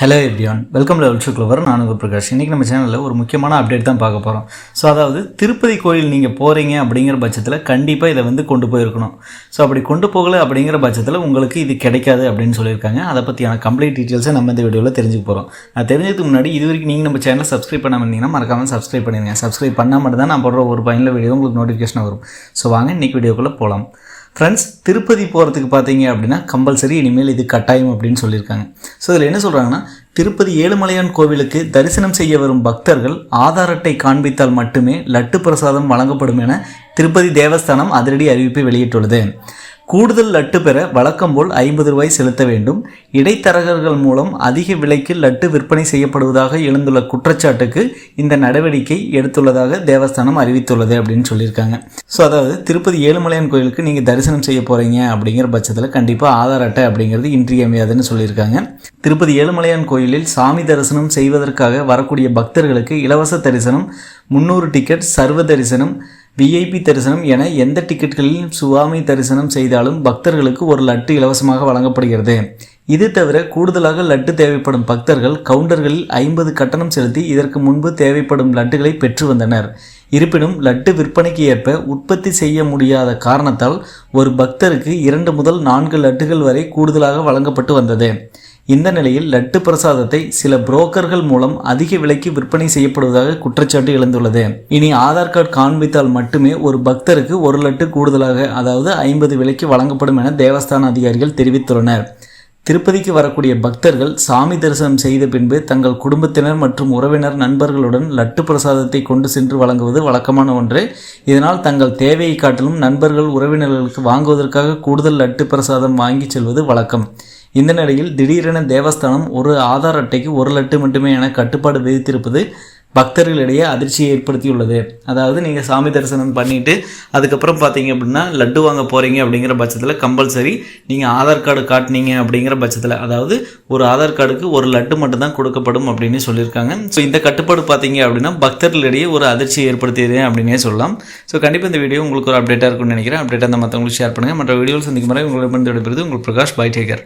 Hello everyone welcome level to clever நான் உங்கள் பிரகாஷ். இன்றைக்கி நம்ம சேனலில் ஒரு முக்கியமான அப்டேட் தான் பார்க்க போகிறோம் ஸோ அதாவது திருப்பதி கோயில் நீங்கள் போகிறீங்க அப்படிங்கிற பட்சத்தில் கண்டிப்பாக இதை வந்து கொண்டு போயிருக்கணும். ஸோ அப்படி கொண்டு போகலை அப்படிங்கிற பட்சத்தில் உங்களுக்கு இது கிடைக்காது அப்படின்னு சொல்லியிருக்காங்க. அதை பற்றியான கம்ப்ளீட் டீட்டெயில்ஸை நம்ம இந்த வீடியோவில் தெரிஞ்சுக்க போகிறோம் நான் தெரிஞ்சதுக்கு முன்னாடி இது வரைக்கும் நீங்கள் நம்ம சேனலை சப்ஸ்கிரைப் பண்ணாமல் இருந்தீங்கன்னா மறக்காமல் சப்ஸ்கிரைப் பண்ணிடுங்க சப்ஸ்கிரைப் பண்ணால் மட்டும் தான் நான் போடுற ஒரு பயனில் வீடியோ உங்களுக்கு நோட்டிஃபிகேஷன் வரும். ஸோ வாங்க இன்றைக்கி வீடியோக்குள்ளே போகலாம் ஃப்ரெண்ட்ஸ் திருப்பதி போகிறதுக்கு பார்த்தீங்க அப்படின்னா கம்பல்சரி இனிமேல் இது கட்டாயம் அப்படின்னு சொல்லியிருக்காங்க. ஸோ இதில் என்ன சொல்கிறாங்கன்னா திருப்பதி ஏழுமலையான் கோவிலுக்கு தரிசனம் செய்ய வரும் பக்தர்கள் ஆதார் அட்டை காண்பித்தால் மட்டுமே லட்டு பிரசாதம் வழங்கப்படும் என திருப்பதி தேவஸ்தானம் அதிரடி அறிவிப்பை வெளியிட்டுள்ளது. கூடுதல் லட்டு பெற வழக்கம் போல் ஐம்பது ரூபாய் செலுத்த வேண்டும். இடைத்தரகர்கள் மூலம் அதிக விலைக்கு லட்டு விற்பனை செய்யப்படுவதாக எழுந்துள்ள குற்றச்சாட்டுக்கு இந்த நடவடிக்கை எடுத்துள்ளதாக தேவஸ்தானம் அறிவித்துள்ளது அப்படின்னு சொல்லியிருக்காங்க. ஸோ அதாவது திருப்பதி ஏழுமலையான் கோயிலுக்கு நீங்கள் தரிசனம் செய்ய போகிறீங்க அப்படிங்கிற பட்சத்தில் கண்டிப்பாக ஆதார் அட்டை அப்படிங்கிறது இன்றியமையாதுன்னு சொல்லியிருக்காங்க. திருப்பதி ஏழுமலையான் கோயிலில் சாமி தரிசனம் செய்வதற்காக வரக்கூடிய பக்தர்களுக்கு இலவச தரிசனம் முந்நூறு டிக்கெட் சர்வ தரிசனம் விஐபி தரிசனம் என எந்த டிக்கெட்களில் சுவாமி தரிசனம் செய்தாலும் பக்தர்களுக்கு ஒரு லட்டு இலவசமாக வழங்கப்படுகிறது. இது தவிர கூடுதலாக லட்டு தேவைப்படும் பக்தர்கள் கவுண்டர்களில் ஐம்பது கட்டணம் செலுத்தி இதற்கு முன்பு தேவைப்படும் லட்டுகளை பெற்று வந்தனர். இருப்பினும் லட்டு விற்பனைக்கு ஏற்ப உற்பத்தி செய்ய முடியாத காரணத்தால் ஒரு பக்தருக்கு இரண்டு முதல் நான்கு லட்டுகள் வரை கூடுதலாக வழங்கப்பட்டு வந்தது. இந்த நிலையில் லட்டு பிரசாதத்தை சில புரோக்கர்கள் மூலம் அதிக விலைக்கு விற்பனை செய்யப்படுவதாக குற்றச்சாட்டு எழுந்துள்ளது. இனி ஆதார் கார்டு காண்பித்தால் மட்டுமே ஒரு பக்தருக்கு ஒரு லட்டு கூடுதலாக அதாவது ஐம்பது விலைக்கு வழங்கப்படும் என தேவஸ்தான அதிகாரிகள் தெரிவித்துள்ளனர். திருப்பதிக்கு வரக்கூடிய பக்தர்கள் சாமி தரிசனம் செய்த பின்பு தங்கள் குடும்பத்தினர் மற்றும் உறவினர் நண்பர்களுடன் லட்டு பிரசாதத்தை கொண்டு சென்று வழங்குவது வழக்கமான ஒன்று. இதனால் தங்கள் தேவையை காட்டிலும் நண்பர்கள் உறவினர்களுக்கு வாங்குவதற்காக கூடுதல் லட்டு பிரசாதம் வாங்கி செல்வது வழக்கம். இந்த நிலையில் திடீரென தேவஸ்தானம் ஒரு ஆதார் அட்டைக்கு ஒரு லட்டு மட்டுமே என கட்டுப்பாடு விதித்திருப்பது பக்தர்களிடையே அதிர்ச்சியை ஏற்படுத்தியுள்ளது. அதாவது நீங்கள் சாமி தரிசனம் பண்ணிவிட்டு அதுக்கப்புறம் பார்த்தீங்க அப்படின்னா லட்டு வாங்க போகிறீங்க அப்படிங்கிற பட்சத்தில் கம்பல்சரி நீங்கள் ஆதார் கார்டு காட்டினீங்க அப்படிங்கிற பட்சத்தில் அதாவது ஒரு ஆதார் கார்டுக்கு ஒரு லட்டு மட்டும்தான் கொடுக்கப்படும் அப்படின்னு சொல்லியிருக்காங்க. ஸோ இந்த கட்டுப்பாடு பார்த்தீங்க அப்படின்னா பக்தர்களிடையே ஒரு அதிர்ச்சியை ஏற்படுத்தியது அப்படின்னே சொல்லலாம். ஸோ கண்டிப்பாக இந்த வீடியோ உங்களுக்கு ஒரு அப்டேட்டாக இருக்கும்னு நினைக்கிறேன். அப்டேட்டாக அந்த மற்றவங்களுக்கு ஷேர் பண்ணுங்கள் மற்ற வீடியோவில் சந்திக்கும் முறை உங்களை விடைபெறுது உங்கள் பிரகாஷ் பை டேக்கர்